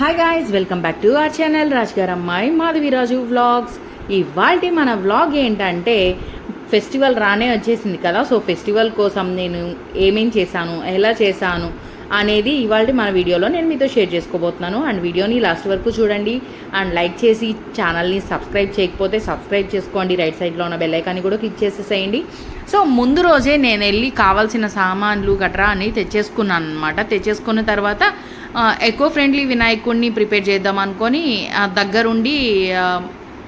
Hi guys welcome back to our channel Raj గారు అమ్మాయి Madhaviraju vlogs ఇవాళ మన వ్లాగ్ ఏంటంటే ఫెస్టివల్ రానే వచ్చేసింది కదా సో ఫెస్టివల్ కోసం నేను ఏమేం చేశాను ఎలా చేశాను అనేది ఇవాళ మన వీడియోలో నేను మీతో షేర్ చేసుకోబోతున్నాను. అండ్ వీడియోని లాస్ట్ వరకు చూడండి. అండ్ లైక్ చేసి ఛానల్ని సబ్స్క్రైబ్ చేయకపోతే సబ్స్క్రైబ్ చేసుకోండి. రైట్ సైడ్లో ఉన్న బెల్ ఐకాన్ని కూడా క్లిక్ చేసేసేయండి. సో ముందు రోజే నేను వెళ్ళి కావాల్సిన సామాన్లు గట్రా అని తెచ్చేసుకున్నాను అనమాట తెచ్చేసుకున్న తర్వాత ఎకో ఫ్రెండ్లీ వినాయకుడిని ప్రిపేర్ చేద్దాం అనుకొని దగ్గరుండి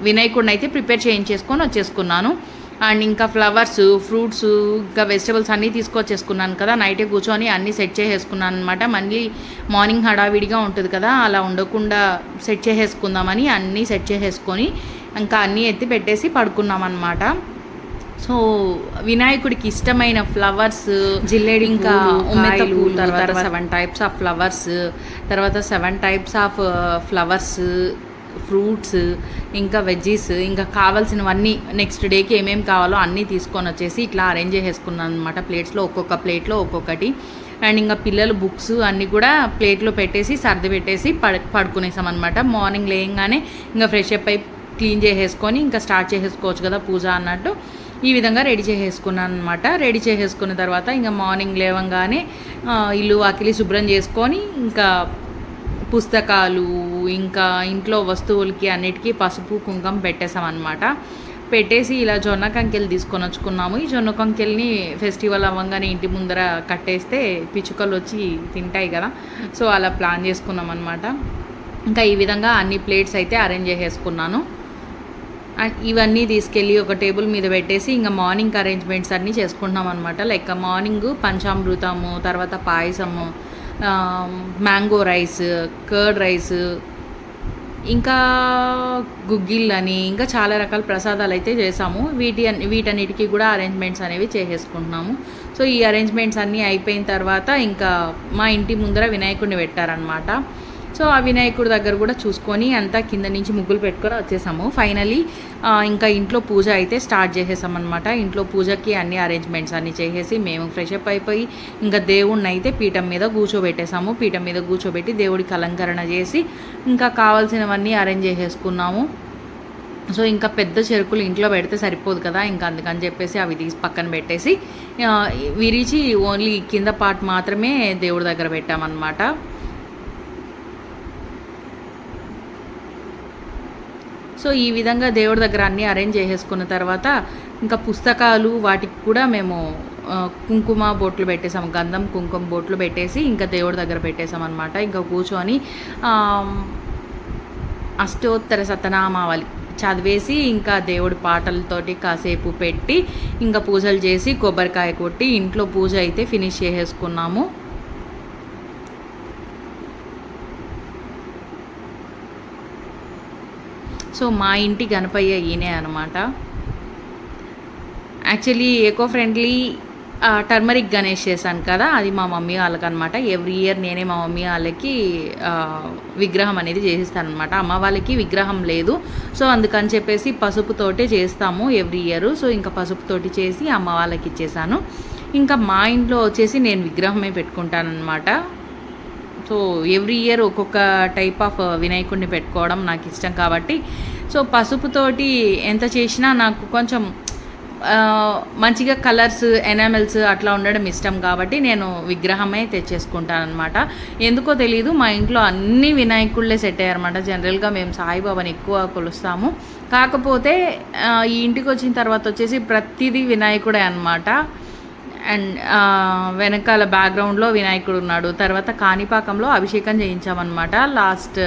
వినాయకుడిని అయితే ప్రిపేర్ చేయించేసుకొని వచ్చేసుకున్నాను. అండ్ ఇంకా ఫ్లవర్స్ ఫ్రూట్స్ ఇంకా వెజిటబుల్స్ అన్నీ తీసుకొచ్చేసుకున్నాను కదా. నైటే కూర్చొని అన్నీ సెట్ చేసేసుకున్నాను అనమాట మళ్ళీ మార్నింగ్ హడావిడిగా ఉంటుంది కదా అలా ఉండకుండా సెట్ చేసేసుకుందామని అన్నీ సెట్ చేసేసుకొని ఇంకా అన్నీ ఎత్తి పెట్టేసి పడుకున్నాం అనమాట సో వినాయకుడికి ఇష్టమైన ఫ్లవర్స్ జిల్లేడి ఇంకా ఉమ్మెత్త పూలు తర్వాత సెవెన్ టైప్స్ ఆఫ్ ఫ్లవర్స్ తర్వాత seven types of flowers fruits ఇంకా వెజ్జీస్ ఇంకా కావాల్సినవన్నీ నెక్స్ట్ డేకి ఏమేమి కావాలో అన్నీ తీసుకొని వచ్చేసి ఇట్లా అరేంజ్ చేసేసుకున్నాను అనమాట ప్లేట్స్లో ఒక్కొక్క ప్లేట్లో ఒక్కొక్కటి. అండ్ ఇంకా పిల్లలు బుక్స్ అన్నీ కూడా ప్లేట్లో పెట్టేసి సర్ది పెట్టేసి పడ పడుకునేసాం అనమాట మార్నింగ్ లేయంగానే ఇంకా ఫ్రెష్ అప్ అయి క్లీన్ చేసేసుకొని ఇంకా స్టార్ట్ చేసేసుకోవచ్చు కదా పూజ అన్నట్టు. ఈ విధంగా రెడీ చేసేసుకున్నాను అనమాట రెడీ చేసేసుకున్న తర్వాత ఇంకా మార్నింగ్ లేవంగానే ఇల్లు వాకిలి శుభ్రం చేసుకొని ఇంకా పుస్తకాలు ఇంకా ఇంట్లో వస్తువులకి అన్నిటికీ పసుపు కుంకుమ పెట్టేసాం అనమాట పెట్టేసి ఇలా జొన్న కంకెలు తీసుకొని వచ్చుకున్నాము. ఈ జొన్న కంకెల్ని ఫెస్టివల్ అవ్వగానే ఇంటి ముందర కట్టేస్తే పిచ్చుకలు వచ్చి తింటాయి కదా. సో అలా ప్లాన్ చేసుకున్నాం అనమాట ఇంకా ఈ విధంగా అన్ని ప్లేట్స్ అయితే అరేంజ్ చేసేసుకున్నాను. ఇవన్నీ తీసుకెళ్ళి ఒక టేబుల్ మీద పెట్టేసి ఇంకా మార్నింగ్ అరేంజ్మెంట్స్ అన్నీ చేసుకుంటున్నాం అనమాట లైక్ మార్నింగ్ పంచామృతము తర్వాత పాయసము మ్యాంగో రైస్ కర్డ్ రైస్ ఇంకా గుగ్గిళ్ళు అని ఇంకా చాలా రకాల ప్రసాదాలు అయితే చేసాము. వీటి వీటన్నిటికీ కూడా అరేంజ్మెంట్స్ అనేవి చేసేసుకుంటున్నాము. సో ఈ అరేంజ్మెంట్స్ అన్నీ అయిపోయిన తర్వాత ఇంకా మా ఇంటి ముందర వినాయకుడిని పెట్టారనమాట సో ఆ వినాయకుడి దగ్గర కూడా చూసుకొని అంతా కింద నుంచి ముగ్గులు పెట్టుకొని వచ్చేసాము. ఫైనలీ ఇంకా ఇంట్లో పూజ అయితే స్టార్ట్ చేసేసామన్నమాట. ఇంట్లో పూజకి అన్ని అరేంజ్మెంట్స్ అన్నీ చేసేసి మేము ఫ్రెష్ అప్ అయిపోయి ఇంకా దేవుడిని అయితే పీఠం మీద కూర్చోబెట్టేసాము. పీఠం మీద కూర్చోబెట్టి దేవుడికి అలంకరణ చేసి ఇంకా కావాల్సినవన్నీ అరేంజ్ చేసేసుకున్నాము. సో ఇంకా పెద్ద చెరుకులు ఇంట్లో పెడితే సరిపోదు కదా ఇంకా అందుకని చెప్పేసి అవి తీసి పక్కన పెట్టేసి విరిచి ఓన్లీ కింద పార్ట్ మాత్రమే దేవుడి దగ్గర పెట్టామన్నమాట. సో ఈ విధంగా దేవుడి దగ్గర అన్నీ అరేంజ్ చేసేసుకున్న తర్వాత ఇంకా పుస్తకాలు వాటికి కూడా మేము కుంకుమ బొట్లు పెట్టేసాము గంధం కుంకుమ బొట్లు పెట్టేసి ఇంకా దేవుడి దగ్గర పెట్టేసాం అనమాట ఇంకా కూర్చొని అష్టోత్తర సతనామావళి చదివేసి ఇంకా దేవుడి పాటలతోటి కాసేపు పెట్టి ఇంకా పూజలు చేసి కొబ్బరికాయ కొట్టి ఇంట్లో పూజ అయితే ఫినిష్ చేసేసుకున్నాము. సో మా ఇంటి గణపయ్య ఈయనే అనమాట actually eco friendly turmeric Ganesh చేశాను కదా అది మా మమ్మీ వాళ్ళకి అనమాట ఎవ్రీ ఇయర్ నేనే మా మమ్మీ వాళ్ళకి విగ్రహం అనేది చేసిస్తాను అనమాట అమ్మ వాళ్ళకి విగ్రహం లేదు. సో అందుకని చెప్పేసి పసుపుతోటే చేస్తాము ఎవ్రీ ఇయర్ సో ఇంకా పసుపుతోటి చేసి అమ్మ వాళ్ళకి ఇచ్చేసాను. ఇంకా మా ఇంట్లో వచ్చేసి నేను విగ్రహమే పెట్టుకుంటాను అనమాట సో ఎవ్రీ ఇయర్ ఒక్కొక్క టైప్ ఆఫ్ వినాయకుడిని పెట్టుకోవడం నాకు ఇష్టం కాబట్టి. సో పసుపుతోటి ఎంత చేసినా నాకు కొంచెం మంచిగా కలర్స్ ఎనామెల్స్ అట్లా ఉండడం ఇష్టం కాబట్టి నేను విగ్రహమే తెచ్చేసుకుంటాను అనమాట ఎందుకో తెలియదు మా ఇంట్లో అన్ని వినాయకుళ్ళే సెట్ అయ్యారన్నమాట. జనరల్గా మేము సాయిబాబాని ఎక్కువ కొలుస్తాము. కాకపోతే ఈ ఇంటికి వచ్చిన తర్వాత వచ్చేసి ప్రతిదీ వినాయకుడే అనమాట అండ్ వెనకాల బ్యాక్గ్రౌండ్లో వినాయకుడు ఉన్నాడు. తర్వాత కాణిపాకంలో అభిషేకం చేయించామన్నమాట. లాస్ట్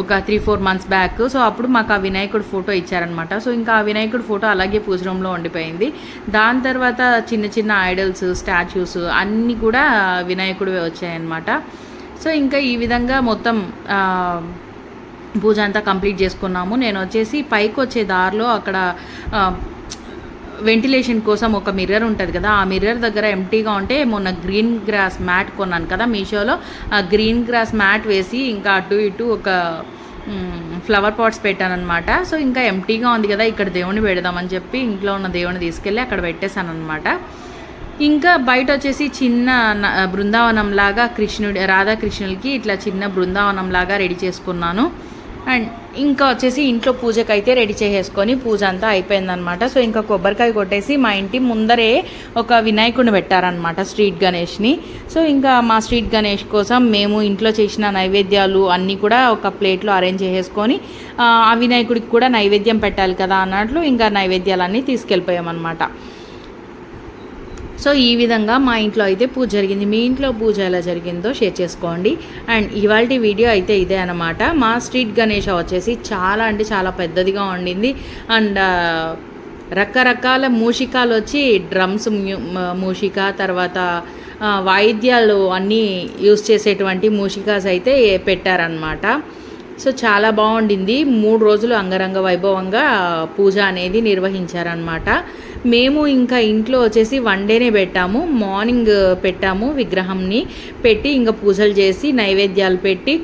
ఒక three four months back so అప్పుడు మాకు ఆ వినాయకుడు ఫోటో ఇచ్చారనమాట సో ఇంకా ఆ వినాయకుడు ఫోటో అలాగే పూజ రూమ్లో ఉండిపోయింది. దాని తర్వాత చిన్న చిన్న ఐడల్స్ స్టాచ్యూస్ అన్నీ కూడా వినాయకుడివే వచ్చాయన్నమాట. సో ఇంకా ఈ విధంగా మొత్తం పూజ అంతా కంప్లీట్ చేసుకున్నాము. నేను వచ్చేసి పైకి వచ్చే దారిలో అక్కడ వెంటిలేషన్ కోసం ఒక మిర్రర్ ఉంటుంది కదా ఆ మిర్రర్ దగ్గర ఎంటీగా ఉంటే మొన్న గ్రీన్ గ్రాస్ మ్యాట్ కొన్నాను కదా మీషోలో ఆ గ్రీన్ గ్రాస్ మ్యాట్ వేసి ఇంకా అటు ఇటు ఒక ఫ్లవర్ పాట్స్ పెట్టాను అనమాట సో ఇంకా ఎంటీగా ఉంది కదా ఇక్కడ దేవుని పెడదామని చెప్పి ఇంట్లో ఉన్న దేవుని తీసుకెళ్ళి అక్కడ పెట్టేశాను అనమాట ఇంకా బయట వచ్చేసి చిన్న బృందావనం లాగా కృష్ణుడి రాధాకృష్ణులకి ఇట్లా చిన్న బృందావనం లాగా రెడీ చేసుకున్నాను. అండ్ ఇంకా వచ్చేసి ఇంట్లో పూజకి అయితే రెడీ చేసేసుకొని పూజ అంతా అయిపోయిందనమాట సో ఇంకా కొబ్బరికాయ కొట్టేసి మా ఇంటి ముందరే ఒక వినాయకుడిని పెట్టారనమాట స్ట్రీట్ గణేష్ని. సో ఇంకా మా స్ట్రీట్ గణేష్ కోసం మేము ఇంట్లో చేసిన నైవేద్యాలు అన్నీ కూడా ఒక ప్లేట్లో అరేంజ్ చేసేసుకొని ఆ, ఆ వినాయకుడికి కూడా నైవేద్యం పెట్టాలి కదా అన్నట్లు ఇంకా నైవేద్యాలన్నీ తీసుకెళ్ళిపోయామన్నమాట. సో ఈ విధంగా మా ఇంట్లో అయితే పూజ జరిగింది. మీ ఇంట్లో పూజ ఎలా జరిగిందో షేర్ చేసుకోండి. అండ్ ఇవాళ వీడియో అయితే ఇదే అనమాట మా స్ట్రీట్ గణేష వచ్చేసి చాలా అంటే చాలా పెద్దదిగా ఉండింది అండ్ రకరకాల మూషికాలు వచ్చి డ్రమ్స్ మూషిక తర్వాత వాయిద్యాలు అన్నీ యూస్ చేసేటువంటి మూషికాస్ అయితే పెట్టారనమాట సో చాలా బాగుండింది. మూడు రోజులు అంగరంగ వైభవంగా పూజ అనేది నిర్వహించారనమాట మేము ఇంకా ఇంట్లో వచ్చేసి వన్ డేనే పెట్టాము. మార్నింగ్ పెట్టాము విగ్రహంని. పెట్టి ఇంకా పూజలు చేసి నైవేద్యాలు పెట్టి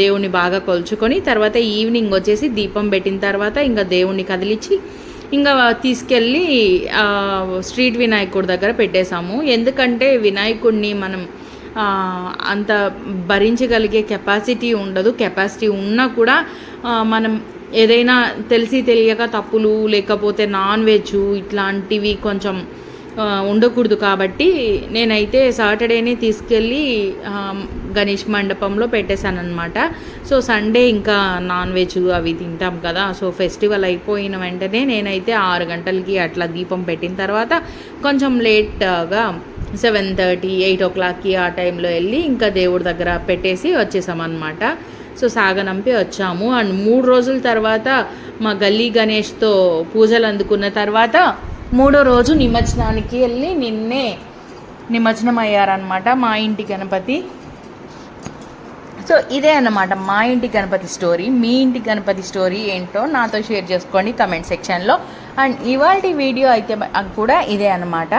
దేవుణ్ణి బాగా కొలుచుకొని తర్వాత ఈవినింగ్ వచ్చేసి దీపం పెట్టిన తర్వాత ఇంకా దేవుణ్ణి కదిలించి ఇంకా తీసుకెళ్ళి స్ట్రీట్ వినాయకుడి దగ్గర పెట్టేశాము. ఎందుకంటే వినాయకుడిని మనం అంత భరించగలిగే కెపాసిటీ ఉండదు. కెపాసిటీ ఉన్నా కూడా మనం ఏదైనా తెలిసి తెలియక తప్పులు లేకపోతే నాన్ వెజ్ ఇట్లాంటివి కొంచెం ఉండకూడదు కాబట్టి నేనైతే సాటర్డేనే తీసుకెళ్ళి గణేష్ మండపంలో పెట్టేశానమాట సో సండే ఇంకా నాన్ వెజ్ అవి తింటాం కదా. సో ఫెస్టివల్ అయిపోయిన వెంటనే నేనైతే ఆరు గంటలకి అట్లా దీపం పెట్టిన తర్వాత కొంచెం లేట్గా సెవెన్ థర్టీ ఎయిట్ ఓ క్లాక్కి ఆ టైంలో వెళ్ళి ఇంకా దేవుడి దగ్గర పెట్టేసి వచ్చేసామన్నమాట సో సాగనంపి వచ్చాము. అండ్ మూడు రోజుల తర్వాత మా గల్లీ గణేష్తో పూజలు అందుకున్న తర్వాత మూడో రోజు నిమజ్జనానికి వెళ్ళి నిన్నే నిమజ్జనం అయ్యారనమాట మా ఇంటి గణపతి. సో ఇదే అన్నమాట మా ఇంటి గణపతి స్టోరీ. మీ ఇంటి గణపతి స్టోరీ ఏంటో నాతో షేర్ చేసుకోండి కమెంట్ సెక్షన్లో. అండ్ ఇవాళ వీడియో అయితే కూడా ఇదే అన్నమాట.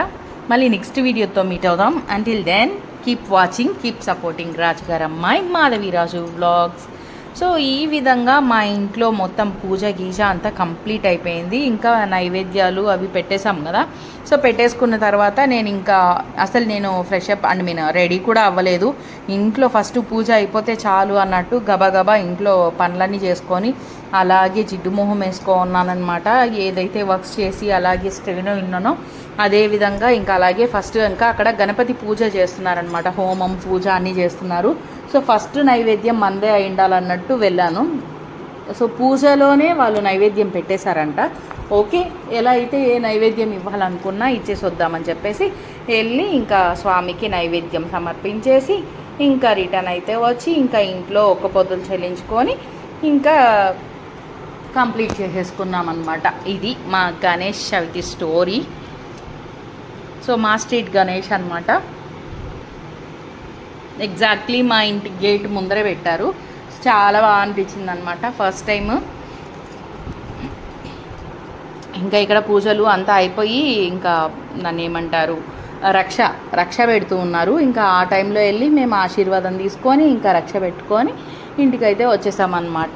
మళ్ళీ నెక్స్ట్ వీడియోతో మీట్ అవుదాం. Until then keep watching keep supporting రాజుగారు అమ్మాయి మాధవీరాజు వ్లాగ్స్ సో ఈ విధంగా మా ఇంట్లో మొత్తం పూజ గీజ అంతా కంప్లీట్ అయిపోయింది. ఇంకా నైవేద్యాలు అవి పెట్టేశాం కదా. సో పెట్టేసుకున్న తర్వాత నేను ఇంకా అసలు నేను fresh up and mean ready కూడా అవ్వలేదు. ఇంట్లో ఫస్ట్ పూజ అయిపోతే చాలు అన్నట్టు గబగబా ఇంట్లో పనులన్నీ చేసుకొని అలాగే జిడ్డు మొహం వేసుకో ఉన్నానమాట ఏదైతే వర్క్స్ చేసి అలాగే స్ట్రెయిన్ ఉన్నానో అదే విధంగా ఇంకా అలాగే ఫస్ట్ ఇంకా అక్కడ గణపతి పూజ చేస్తున్నారనమాట హోమం పూజ అన్నీ చేస్తున్నారు. సో ఫస్ట్ నైవేద్యం మందే అయి ఉండాలన్నట్టు వెళ్ళాను. సో పూజలోనే వాళ్ళు నైవేద్యం పెట్టేశారంట. ఓకే ఎలా అయితే ఏ నైవేద్యం ఇవ్వాలనుకున్నా ఇచ్చేసి వద్దామని చెప్పేసి వెళ్ళి ఇంకా స్వామికి నైవేద్యం సమర్పించేసి ఇంకా రిటర్న్ అయితే వచ్చి ఇంకా ఇంట్లో ఒక్క పొద్దులు చెల్లించుకొని ఇంకా కంప్లీట్ చేసేసుకున్నాం అనమాట ఇది మా గణేష్ చవితి స్టోరీ. సో మా స్ట్రీట్ గణేష్ అనమాట ఎగ్జాక్ట్లీ మా ఇంటి గేట్ ముందరే పెట్టారు. చాలా బాగా అనిపించింది అనమాట ఫస్ట్ టైం ఇంకా ఇక్కడ పూజలు అంతా అయిపోయి ఇంకా నన్ను ఏమంటారు రక్ష రక్ష పెడుతూ ఉన్నారు. ఇంకా ఆ టైంలో వెళ్ళి మేము ఆశీర్వాదం తీసుకొని ఇంకా రక్ష పెట్టుకొని ఇంటికైతే వచ్చేసామన్నమాట.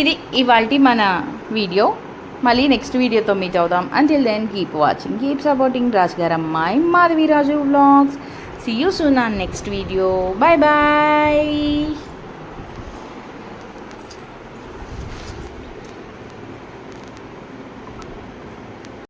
ఇది ఇవాళ మన వీడియో మళ్ళీ నెక్స్ట్ వీడియోతో మీట్ అవుదాం. Until then keep watching keep supporting Raj అమ్మాయి Madhavi Raju vlogs see you soon on next video bye bye